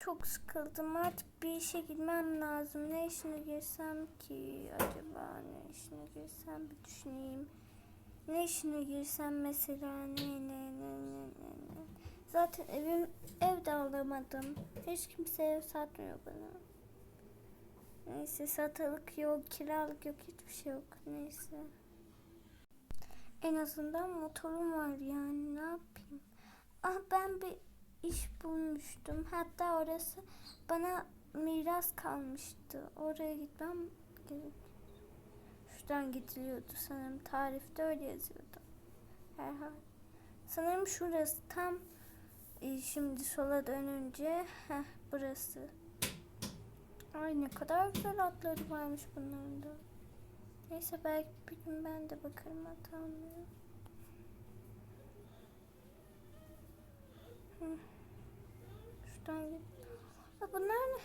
Çok sıkıldım artık bir işe girmem lazım. Ne işine girsem ki acaba ne işine girsem bir düşüneyim. Ne işine girsem mesela ne ne ne ne ne ne. Zaten evim ev de alamadım. Hiç kimse ev satmıyor bana. Neyse satılık yok, kiralık yok, hiçbir şey yok. Neyse. En azından motorum var yani ne yapayım. Ah ben bir iş bulmuştum. Hatta orası bana miras kalmıştı. Oraya gitmem. Şuradan gidiliyordu sanırım. Tarifte öyle yazıyordu. Herhalde. Sanırım şurası tam e, şimdi sola dönünce heh, burası. Ay ne kadar güzel atları varmış bunların da. Neyse belki bir gün ben de bakarım hatamaya. Hı. Git. Aa, bunlar?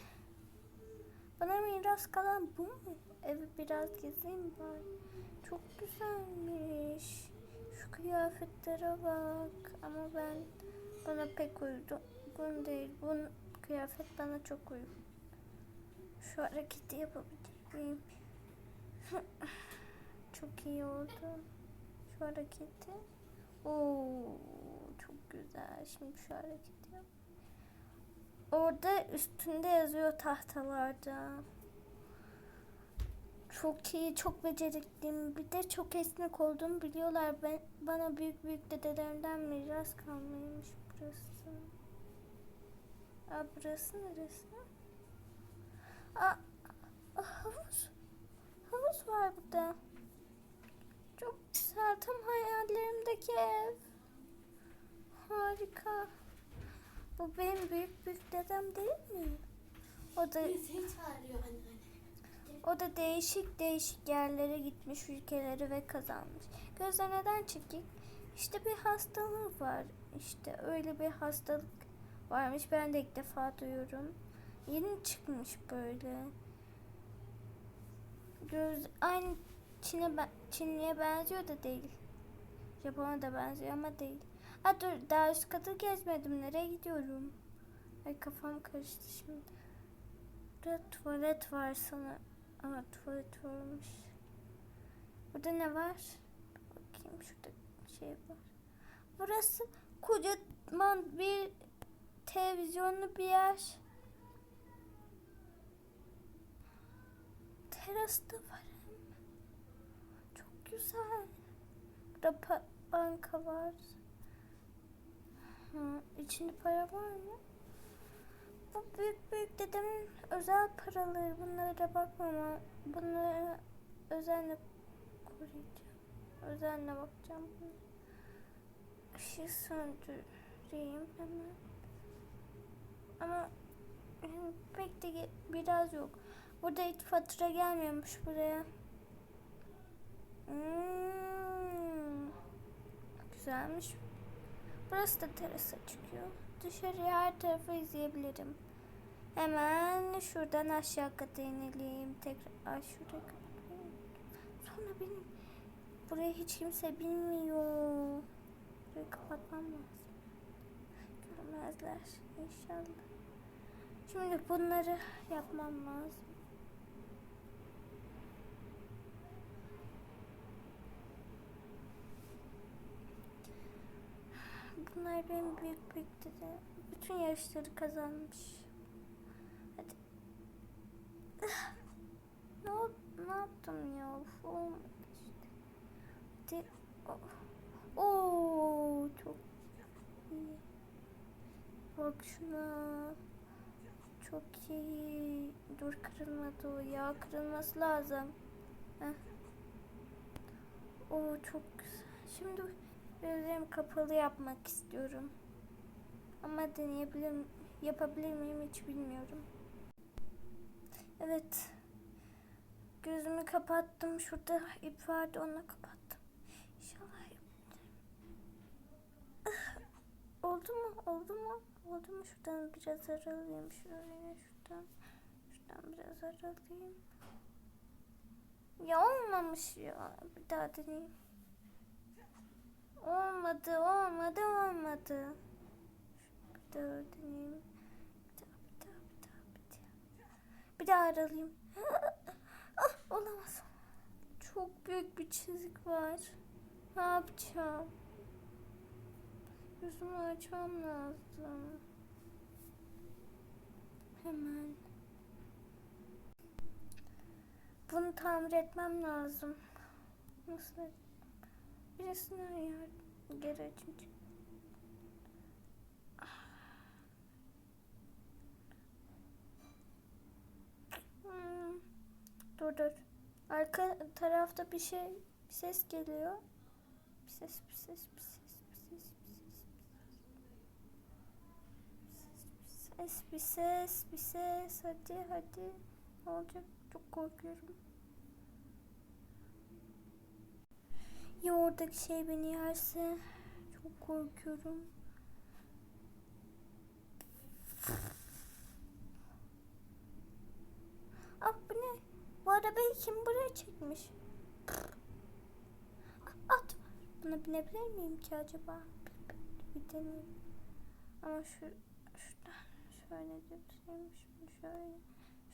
Bana miras kalan bu mu? Evi biraz gezeyim bari. Çok güzelmiş. Şu kıyafetlere bak. Ama ben bana pek uygun değil. Bu kıyafet bana çok uygun. Şu hareketi yapabilirim. çok iyi oldu. Şu hareketi. Oo, çok güzel. Şimdi şu hareketi. Orada üstünde yazıyor tahtalarda. Çok iyi, çok becerikliyim. Bir de çok esnek olduğumu biliyorlar. Ben, bana büyük büyük dedelerimden miras kalmaymış burası. Aa, burası neresi? Aa, havuz. Havuz var burada. Çok güzel. Tam hayallerimdeki ev. Harika. Bu benim büyük büyük dedem değil mi? O da çağırıyor anneanne. o da değişik değişik yerlere gitmiş ülkeleri ve kazanmış. Gözler neden çekik? İşte bir hastalığı var. İşte öyle bir hastalık varmış. Ben de ilk defa duyuyorum. Yeni çıkmış böyle. Göz aynı Çin'e Çinli'ye benziyor da değil. Japon'a da benziyor ama değil. Ha dur daha üst katı gezmedim. Nereye gidiyorum? Ay kafam karıştı şimdi. Burada tuvalet var sana. Aa tuvalet varmış. Burada ne var? Bakayım şurada şey var. Burası kocaman bir televizyonlu bir yer. Terasta var hem. Çok güzel. Burada banka var. Hı, içinde para var mı? Bu büyük büyük dedemin özel paraları. Bunlara bakmam ama bunları özenle koruyacağım. Özenle bakacağım. Işığı söndüreyim hemen. Ama pek de biraz yok. Burada hiç fatura gelmiyormuş buraya. Hmm. Güzelmiş. Burası da terasa çıkıyor. Dışarıya her tarafı izleyebilirim. Hemen şuradan aşağı kata inelim. Tekrar ay şuraya. Sonra benim buraya hiç kimse bilmiyor. Burayı kapatmam lazım. Görmezler inşallah. Şimdi bunları yapmam lazım. Bunlar benim büyük büyük dede. Bütün yarışları kazanmış. Hadi. ne, ne yaptım ya? Of, olmadı işte. Hadi. Oh. Oo, çok iyi. Bak şuna. Çok iyi. Dur kırılmadı o ya. Kırılması lazım. Heh. Oo çok güzel. Şimdi gözlerimi kapalı yapmak istiyorum. Ama deneyebilir yapabilir miyim hiç bilmiyorum. Evet. Gözümü kapattım. Şurada ip vardı onunla kapattım. İnşallah. Ah, Oldu mu? Oldu mu? Oldu mu? Şuradan biraz aralayayım. Şuraya şuradan. Şuradan biraz aralayayım. Ya olmamış ya. Bir daha deneyeyim. Olmadı, olmadı, olmadı. Bir daha deneyeyim. Bir daha, bir daha. Bir daha aralıyım. ah, olamaz. Çok büyük bir çizik var. Ne yapacağım? Yüzümü açmam lazım. Hemen. Bunu tamir etmem lazım. Nasıl? et- Birisine yardım geri açınca. Hmm. Dur dur. Arka tarafta bir şey, bir ses geliyor. Bir ses, bir ses, bir ses, bir ses, bir ses. Bir ses, bir ses, bir ses. Hadi, hadi. Ne olacak? Çok korkuyorum. Ya oradaki şey beni yerse? Çok korkuyorum. Ah bu ne? Bu arabayı kim buraya çekmiş? At. Buna binebilir miyim ki acaba? Bir, deneyeyim. Ama şu şuradan şöyle götüreyim. Şunu şöyle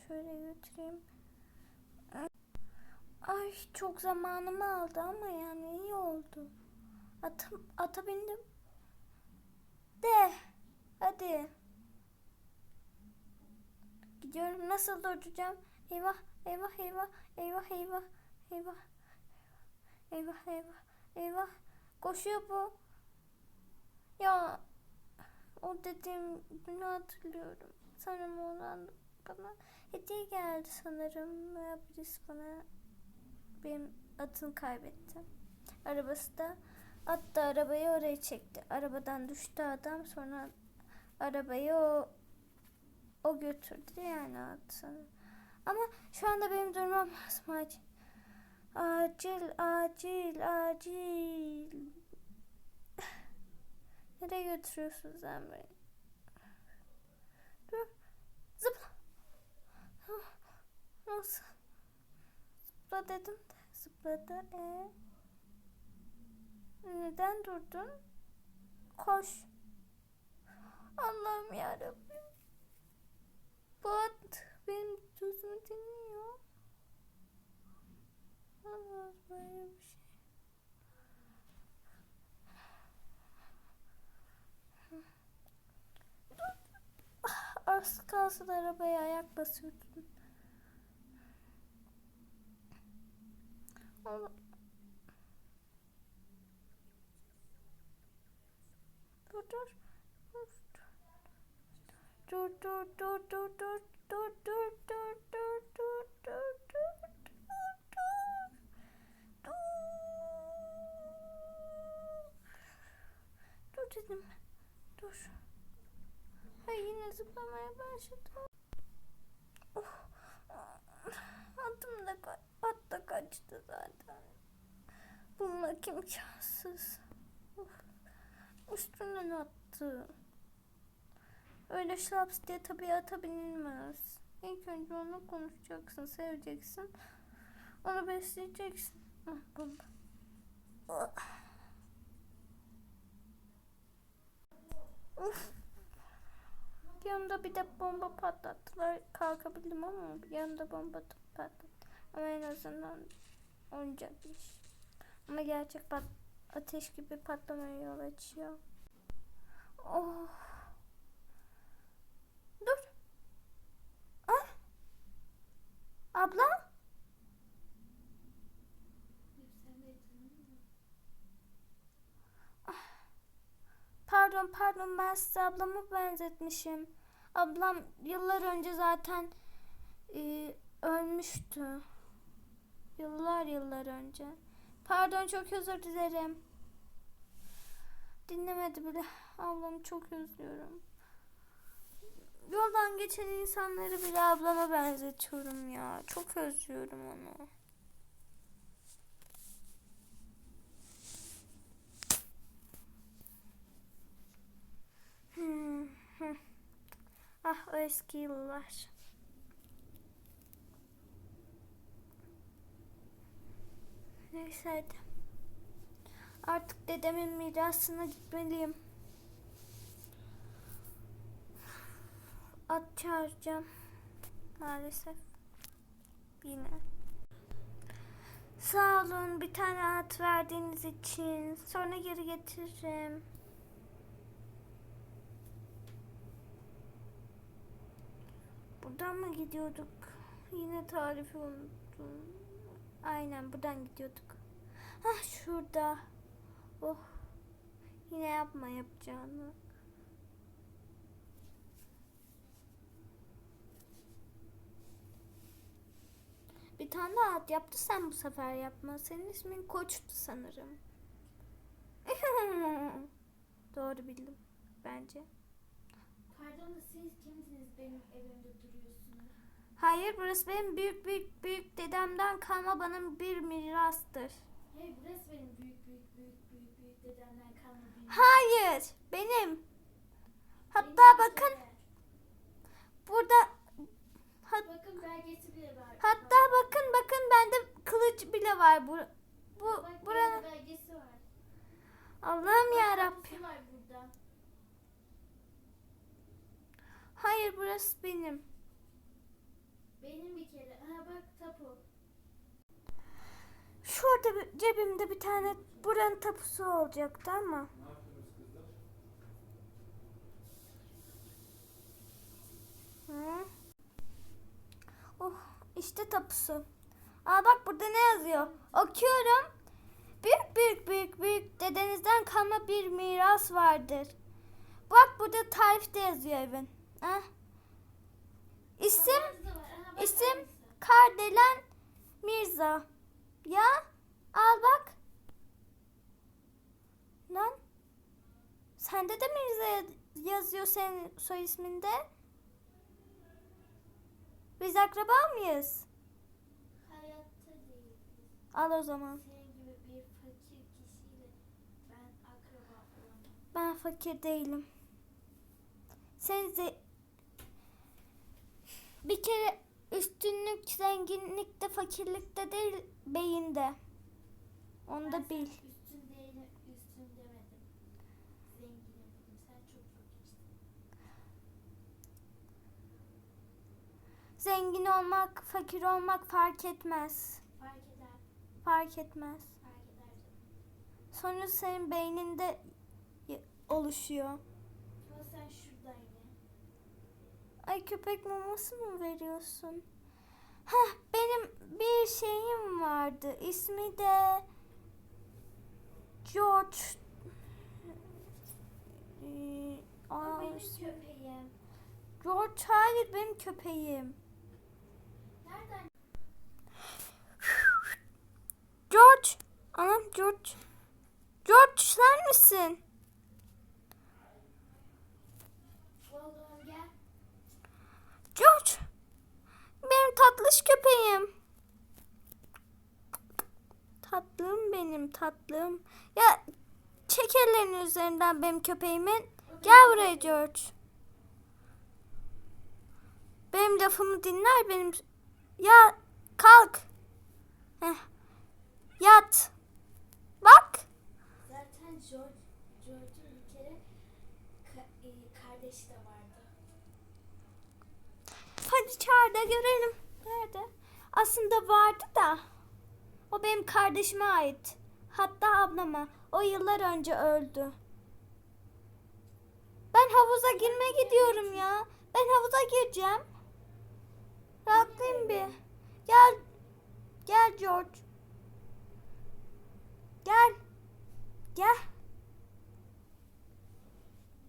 şöyle götüreyim. Ay çok zamanımı aldı ama yani iyi oldu. Atım, ata bindim. De. Hadi. Gidiyorum. Nasıl duracağım? Eyvah, eyvah, eyvah, eyvah, eyvah, eyvah. Eyvah, eyvah, eyvah. Koşuyor bu. Ya o dediğim günü hatırlıyorum. Sanırım ondan bana hediye geldi sanırım. Veya birisi bana benim atını kaybetti. Arabası da at da arabayı oraya çekti. Arabadan düştü adam sonra arabayı o o götürdü yani atını. Ama şu anda benim durmam lazım acil. Acil, acil, acil. Nereye götürüyorsun sen beni? Dur. Zıpla. Nasıl? Zıpla dedim de zıpladı. Ee? Neden durdun? Koş. Allah'ım yarabbim. Bu at benim sözümü dinliyor. Olmaz böyle bir şey. Ah, Az kalsın arabaya ayak basıyordun. Dur. Dur dur dur dur dur dur dur dur dur dur dur dur dur dur dur dedim dur Ay yine zıplamaya başladım oh. Atım da ka- at da kaçtı zaten Bulmak imkansız. Üstünden attı Öyle şlaps diye tabiata binilmez. İlk önce onunla konuşacaksın, seveceksin. Onu besleyeceksin. Uf. Yanımda bir de bomba patlattılar. Kalkabildim ama yanımda bomba patlattı. Ama en azından oyuncakmış. Ama gerçek pat ateş gibi patlamaya yol açıyor. Oh. Dur. Ah. Abla? Ah. Pardon pardon ben size ablamı benzetmişim. Ablam yıllar önce zaten e, ölmüştü. Yıllar yıllar önce. Pardon çok özür dilerim. Dinlemedi bile. Ablamı çok özlüyorum. Yoldan geçen insanları bile ablama benzetiyorum ya. Çok özlüyorum onu. Hmm. Ah o eski yıllar. Neyse. Artık dedemin mirasına gitmeliyim. At çağıracağım. maalesef. Yine. Sağ olun bir tane at verdiğiniz için. Sonra geri getiririm. Buradan mı gidiyorduk? Yine tarifi unuttum. Aynen buradan gidiyorduk. Hah şurada. Oh. Yine yapma yapacağını. Bir tane daha at yaptı sen bu sefer yapma. Senin ismin Koç'tu sanırım. Doğru bildim bence. Pardon da siz kimsiniz benim evimde duruyorsunuz? Hayır burası benim büyük büyük büyük dedemden kalma bana bir mirastır. Hey burası benim büyük büyük büyük büyük büyük dedemden kalma bir Hayır benim. Hatta Benim bakın de. burada Bakın belgesi bile var. hatta bakın bakın bende kılıç bile var bu bu Bak buranın belgesi var. Allah'ım ya Rabbim. tapusu var burada. Hayır burası benim. Benim bir kere. Aha bak tapu. Şurada bir- cebimde bir tane buranın tapusu olacaktı ama. Hı. Oh işte tapusu. Aa bak burada ne yazıyor? Okuyorum. Büyük büyük büyük büyük dedenizden kalma bir miras vardır. Bak burada tarifte yazıyor evin. Ah. İsim İsim. Kardelen Mirza. Ya al bak. Lan. Sende de Mirza ya- yazıyor senin soy isminde. Biz akraba mıyız? Hayatta değil. Al o zaman. Ben fakir değilim. Sen ze- bir kere üstünlük zenginlikte fakirlikte değil beyinde. Onu Ben da bil. Üstün değilim, üstün demedim. Zenginim dedim. Sen çok fakirsin. Zengin olmak, fakir olmak fark etmez. Fark eder, Fark etmez. fark eder. Sonra senin beyninde oluşuyor. Ama sen şuradaydı. Ay köpek maması mı veriyorsun? Heh benim bir şeyim vardı. İsmi de George. Ee, aa, benim köpeğim. George hayır benim köpeğim. Nereden? George. Anam George. George sen misin? Oğlum gel. George. Benim tatlış köpeğim. Tatlım benim tatlım. Ya çek ellerini üzerinden benim köpeğimin. Gel buraya. George. Benim lafımı dinler benim. Ya kalk. Heh. Yat. Bak. Zaten George, George'un bir kere ka- e, kardeşi de vardı. Hadi çağır da görelim. Nerede? Aslında vardı da. O benim kardeşime ait. Hatta ablama. O yıllar önce öldü. Ben havuza girmeye gidiyorum ya. Ben havuza gireceğim. Rahatlayayım bir. Gel. Gel George. Gel. Gel.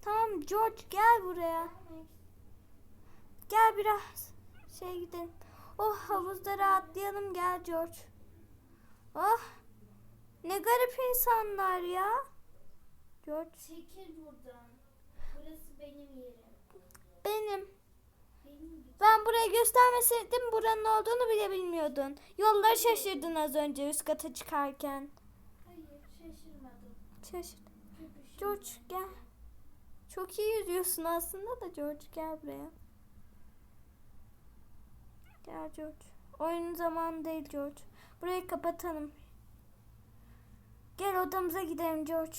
Tamam George gel buraya. Gel biraz şey gidelim. Oh havuzda rahatlayalım gel George. Oh ne garip insanlar ya. George Çekil buradan. Burası benim yerim. benim. Benim Ben buraya göstermeseydim buranın olduğunu bile bilmiyordun. Yolları şaşırdın az önce üst kata çıkarken. Hayır şaşırmadım. Şaşır. Köpüşüm. George gel. Çok iyi yüzüyorsun aslında da George gel buraya. Gel George. Oyun zamanı değil George. Burayı kapatalım. Gel odamıza gidelim George.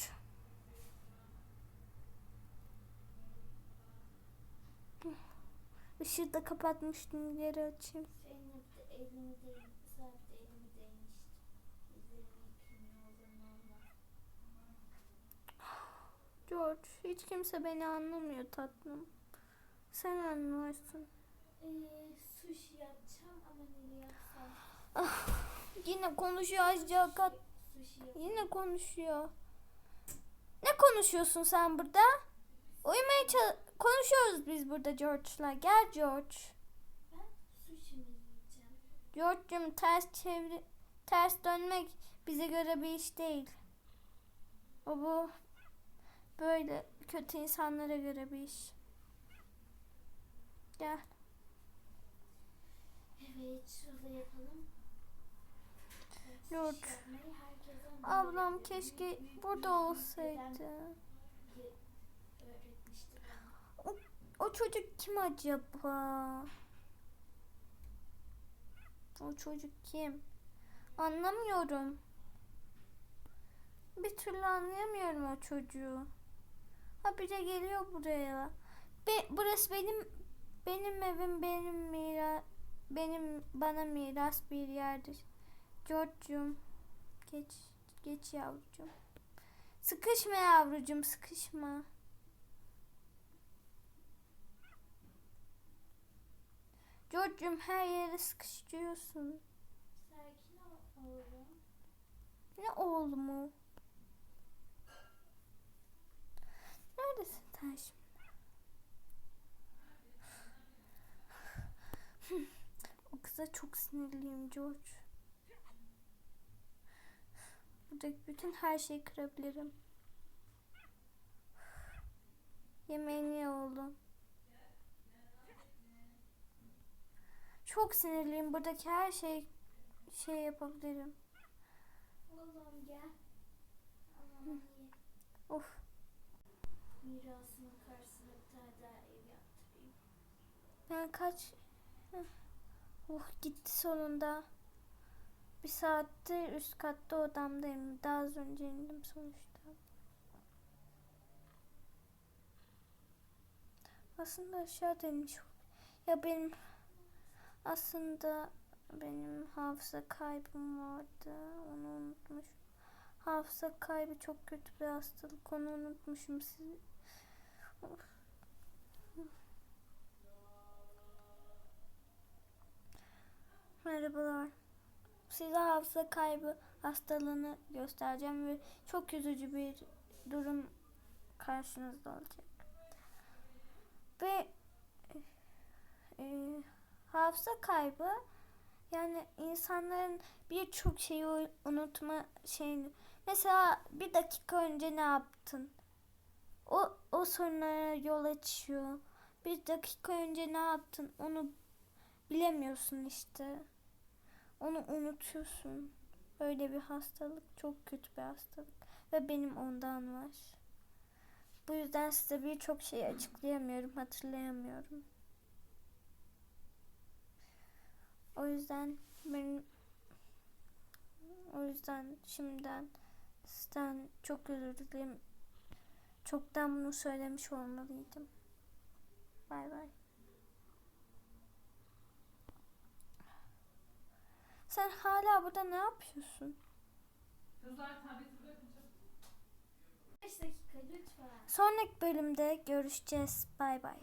Işığı da kapatmıştım. Geri açayım. George hiç kimse beni anlamıyor tatlım. Sen anlıyorsun. Sushi yapacağım ama nereye yapsam? Yine konuşuyor. Sushi yap. Yine konuşuyor. Ne konuşuyorsun sen burada? Uyumaya çal- konuşuyoruz biz burada George'la. Gel George. Ben sushi mi yiyeceğim? George'cum ters çeviri ters dönmek bize göre bir iş değil. O bu böyle kötü insanlara göre bir iş. Gel. Evet şurada yapalım. Yok. Ablam keşke burada olsaydı. bana. O çocuk kim acaba? O çocuk kim? Anlamıyorum. Bir türlü anlayamıyorum o çocuğu. Ha bir de geliyor buraya. Be, burası benim benim evim benim mira benim bana miras bir yerdir. George'cum geç geç yavrucum. Sıkışma yavrucum sıkışma. George'cum her yere sıkıştırıyorsun. Sakin ol oğlum. Ne oğlumu? Neredesin sen şimdi? o kıza çok sinirliyim George. Buradaki bütün her şeyi kırabilirim. Yemeğini ye oğlum. Çok sinirliyim. Buradaki her şey şey yapabilirim. Oğlum gel. Aman. Of. Mirasının karşısına bir tane daha ev yaptırayım. Ben kaç... Heh. Oh gitti sonunda. Bir saattir üst katta odamdayım. Daha az önce indim sonuçta. Aslında aşağı inmiş. Ya benim... Aslında benim hafıza kaybım vardı. Onu unutmuşum. Hafıza kaybı çok kötü bir hastalık. Onu unutmuşum. Siz... Of. Merhabalar. Size hafıza kaybı hastalığını göstereceğim ve çok üzücü bir durum karşınızda olacak. Ve e, hafıza kaybı yani insanların birçok şeyi unutma şeyini. Mesela bir dakika önce ne yaptın? O, o sorunlara yol açıyor. Bir dakika önce ne yaptın? Onu bilemiyorsun işte. Onu unutuyorsun. Öyle bir hastalık. Çok kötü bir hastalık. Ve benim ondan var. Bu yüzden size birçok şey açıklayamıyorum. Hatırlayamıyorum. O yüzden benim o yüzden şimdiden sizden çok özür dilerim. Çoktan bunu söylemiş olmalıydım. Bay bay. Sen hala burada ne yapıyorsun? Kızlar tableti bırakın çabuk. 5 dakika lütfen. Sonraki bölümde görüşeceğiz. Bay bay.